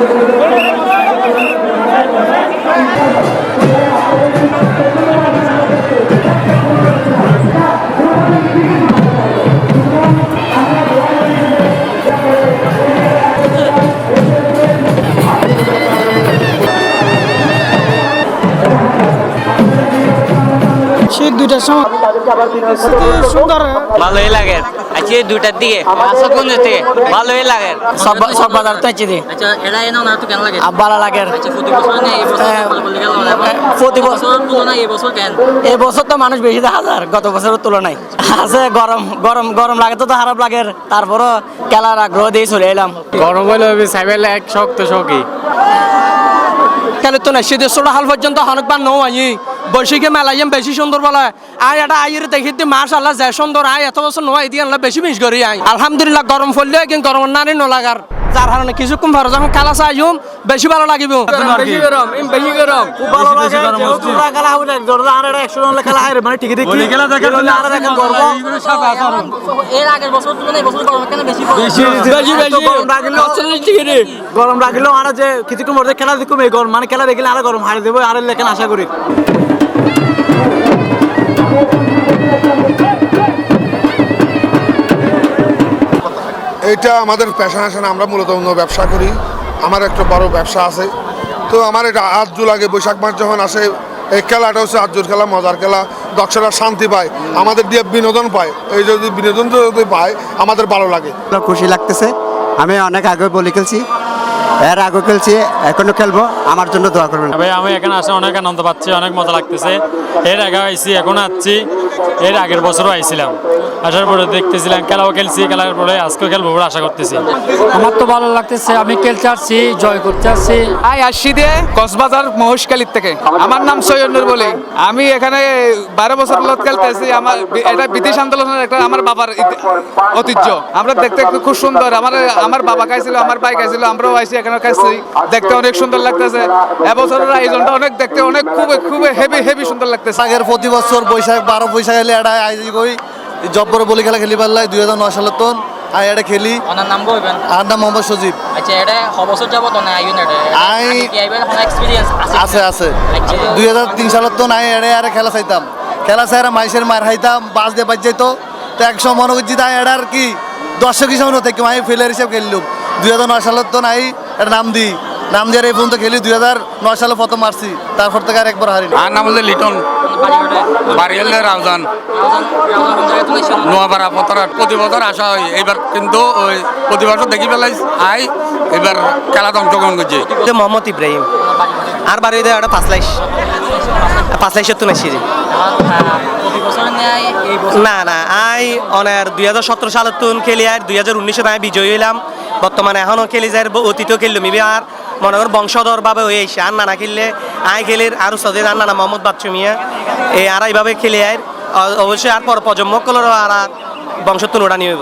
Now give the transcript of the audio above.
Thank you. শীত দুইটার সময় সুন্দর ভালোই লাগে। আজকে দুটার দিকে আসা কোন থেকে? ভালোই লাগে। সব সব বাজার তো আছে আচ্ছা এরা এনে না তো কেন লাগে? ভালো লাগে। আচ্ছা প্রতি বছর নেই এই বছর হ্যাঁ, ভালো বলে গেল প্রতি বছর- এই বছর কেন? এই বছর তো মানুষ বেশি দেখা যায় গত বছরের তুলনায়। আছে গরম গরম গরম লাগে তো তো খারাপ লাগে। তারপরও খেলার আগ্রহ দিয়ে চলে এলাম। গরম হইলে সাইবেল এক শক্ত শখী কেন তো না শীতের ছোট হাল পর্যন্ত অনেকবার নৌ আই। বৈশিকে মেলাইম বেশি সুন্দর বলা। আই এটা আইয়ের দেখি দি মাস আল্লাহ যে সুন্দর আই, এত বছর নয় দিয়ে আল্লাহ বেশি মিস করি আই। আলহামদুলিল্লাহ, গরম পড়লে কিন্তু গরম নারী নলাগার। যার কারণে কিছুক্ষণ ভালো যখন খেলা চাইম বেশি ভালো লাগিব। বেশি গরম বেশি গরম ভালো লাগে যেহেতু খেলা হবে না ধরো আর একশো জন খেলা হয় মানে ঠিকই দেখি। খেলা দেখা আর একটা গর্ব। এর আগের বছর তুলনায় বছর গরম কেন বেশি বেশি বেশি। গরম রাখলেও আর যে কিছুক্ষণ মধ্যে খেলা দেখুম এই গরম মানে খেলা দেখলে আর গরম হারে দেবো আর লেখেন আশা করি। এটা আমাদের পেশা আসে আমরা মূলত অন্য ব্যবসা করি। আমার একটা বড় ব্যবসা আছে। তো আমার এটা আজু লাগে বৈশাখ মাস যখন আসে, এই খেলাটা হচ্ছে আজুর খেলা, মজার খেলা। দর্শকরা শান্তি পায়, আমাদের দিয়ে বিনোদন পায়। এই যদি বিনোদন যদি পায়, আমাদের ভালো লাগে। খুশি লাগতেছে। আমি অনেক আগে বলে খেলছি। এর আগে খেলছি এখনও খেলব আমার জন্য দোয়া করবেন। ভাই আমি এখানে আসে অনেক আনন্দ পাচ্ছি অনেক মজা লাগতেছে। এর আগে আইছি এখন আসছি এর আগের বছরও আইছিলাম। আসার পরে দেখতেছিলাম খেলাও খেলছি খেলার পরে আজকেও খেলব বলে আশা করতেছি। আমার তো ভালো লাগতেছে আমি খেলতে আসছি জয় করতে আসছি। আই আসছি দিয়ে কক্সবাজার মহেশখালীর থেকে। আমার নাম সৈয়দুর বলে। আমি এখানে বারো বছর লোক খেলতেছি আমার এটা ব্রিটিশ আন্দোলনের একটা আমার বাবার ঐতিহ্য। আমরা দেখতে খুব সুন্দর। আমার আমার বাবা খাইছিল আমার ভাই খাইছিল আমরাও আইসি এখানে। খাইছি দেখতে অনেক সুন্দর লাগতেছে। এবছরের আয়োজনটা অনেক দেখতে অনেক খুব খুব হেভি হেভি সুন্দর লাগতেছে। আগের প্রতি বছর বৈশাখ বারো বৈশাখ এলে এটা আয়োজন করি জব্বর বলি খেলা খেলি পারলাই দুই হাজার নয় সালের তন। আর এটা খেলি। ওনার নাম বলবেন আর নাম মোহাম্মদ সজীব। আচ্ছা এটা ছ বছর যাব তো না আইবেন এটা আই- আইবেন কোনো এক্সপেরিয়েন্স আছে। আছে আছে। আচ্ছা। দুই হাজার তিন সালের তো নাই এড়ে আরে খেলা চাইতাম। খেলা চাই মাইসের মার খাইতাম বাস দিয়ে বাজ যেত তো একশো মনে করছি তাই এটার কি দর্শক হিসাবে নতে কি আমি ফিলার হিসাবে খেললুম। দুই হাজার নয় সালের তো নাই এটা নাম দিই নাম দিয়ে এই পর্যন্ত খেলি দুই হাজার নয় সালে প্রথম মারছি তারপর থেকে আর একবার হারিনি। আর নাম হচ্ছে লিটন। বাড়ি বাড়িয়ালে রাউজান। নোয়াপাড়া পতরা প্রতি বছর আসা হয়। এবার কিন্তু ওই প্রতি বছর দেখি পেলাই আই এবার খেলাতে অংশগ্রহণ করছি? মোহাম্মদ ইব্রাহিম। আর বাড়ি দেয় একটা পাঁচ লাইশ। পাঁচ লাইশের তো নাইছি না না, আই অনার দুই হাজার সতেরো সালের তুন খেলি, আর দুই হাজার উনিশে আমি বিজয়ী হইলাম। বর্তমানে এখনও খেলি যাই অতীতও খেললাম ইবি আর মনে কর বংশধর ভাবে হয়ে এসে আর নানা খেললে, আই খেলির আর সদের আর নানা মোহাম্মদ বাচ্চু মিয়া। এই আর এইভাবে খেলি, আর অবশ্যই আর পর প্রজন্ম কলর আর বংশত্ব নোড়া নিয়ে